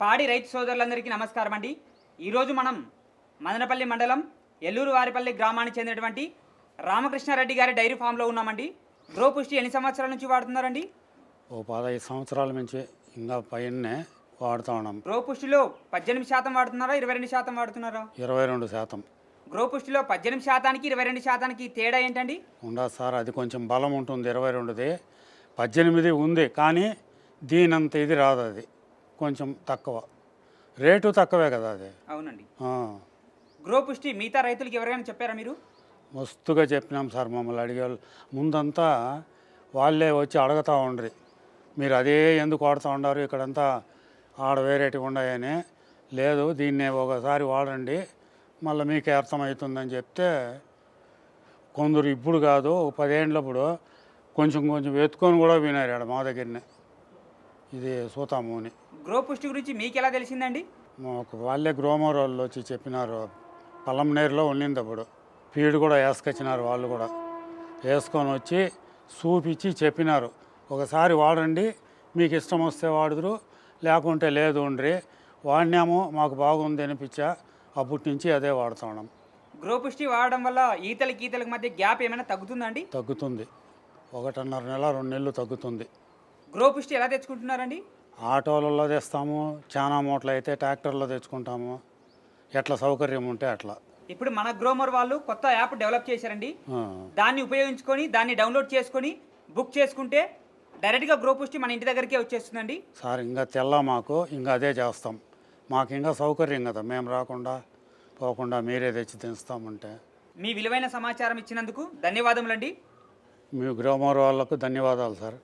పాడి రైతు సోదరులందరికీ నమస్కారం అండి. ఈరోజు మనం మదనపల్లి మండలం ఎల్లూరు వారిపల్లి గ్రామానికి చెందినటువంటి రామకృష్ణారెడ్డి గారి డైరీ ఫామ్లో ఉన్నామండి. గ్రో పుష్టి ఎన్ని సంవత్సరాల నుంచి వాడుతున్నారండి? ఓ పదహైదు సంవత్సరాల నుంచి ఇంకా పైనే వాడుతూ ఉన్నాం. గ్రో పుష్టిలో పద్దెనిమిది శాతం వాడుతున్నారా? ఇరవై రెండు శాతం వాడుతున్నారా? ఇరవై రెండు శాతం. గ్రో పుష్టిలో పద్దెనిమిది శాతానికి ఇరవై రెండు శాతానికి తేడా ఏంటండి? ఉండదు సార్ అది కొంచెం బలం ఉంటుంది. ఇరవై రెండుది. పద్దెనిమిది ఉంది కానీ దీనంత ఇది రాదు అది. కొంచెం తక్కువ. రేటు తక్కువే కదా అది. అవునండి. ఆ, గ్రో పుష్టి మిగతా రైతులకి ఎవరికైనా చెప్పారా మీరు? మస్తుగా చెప్పినాం సార్ మమ్మల్ని అడిగే వాళ్ళు. ముందంతా వాళ్ళే వచ్చి అడుగుతూ ఉండ్రి. మీరు అదే ఎందుకు వాడుతూ ఉండారు ఇక్కడంతా ఆడ వేరేటివి ఉన్నాయని. లేదు దీన్ని ఒకసారి వాడండి. మళ్ళీ మీకే అర్థమవుతుందని చెప్తే కొందరు ఇప్పుడు కాదు ఒక పదేండ్లప్పుడు కొంచెం కొంచెం ఎత్తుకొని కూడా వినారు ఆడ మా దగ్గరనే. ఇది సూతాము అని గ్రో పుష్టి గురించి మీకు ఎలా తెలిసిందండి మాకు వాళ్ళే గ్రోమర్ వాళ్ళు వచ్చి చెప్పినారు పల్లంనేరులో ఉండింది అప్పుడు ఫీడ్ కూడా వేసుకొచ్చినారు వాళ్ళు కూడా. వేసుకొని వచ్చి చూపించి చెప్పినారు. ఒకసారి వాడండి మీకు ఇష్టం వస్తే వాడుదురు లేకుంటే లేదు ఉండ్రి వాడినాము మాకు బాగుంది అనిపించా అప్పటి నుంచి అదే వాడుతున్నాం గ్రో పుష్టి వాడడం వల్ల ఈతలకి ఈతలకి మధ్య గ్యాప్ ఏమైనా తగ్గుతుందండి తగ్గుతుంది. ఒకటిన్నర నెల రెండు నెలలు తగ్గుతుంది. గ్రో పుష్టి ఎలా తెచ్చుకుంటున్నారండి? ఆటోలలో తెస్తాము చాలా మూటలు అయితే ట్రాక్టర్లో తెచ్చుకుంటాము. ఎట్లా సౌకర్యం ఉంటే అట్లా. ఇప్పుడు మన గ్రోమర్ వాళ్ళు కొత్త యాప్ డెవలప్ చేశారండి. దాన్ని ఉపయోగించుకొని దాన్ని డౌన్లోడ్ చేసుకొని బుక్ చేసుకుంటే డైరెక్ట్గా గ్రో పుష్టి మన ఇంటి దగ్గరికే వచ్చేస్తుందండి. సార్ ఇంకా తెల్ల మాకు ఇంకా అదే చేస్తాం. మాకు ఇంకా సౌకర్యం కదా మేము రాకుండా పోకుండా మీరే తెచ్చి తెస్తామంటే. మీ విలువైన సమాచారం ఇచ్చినందుకు ధన్యవాదములండి. మీ గ్రామర్ వాళ్ళకు ధన్యవాదాలు సార్.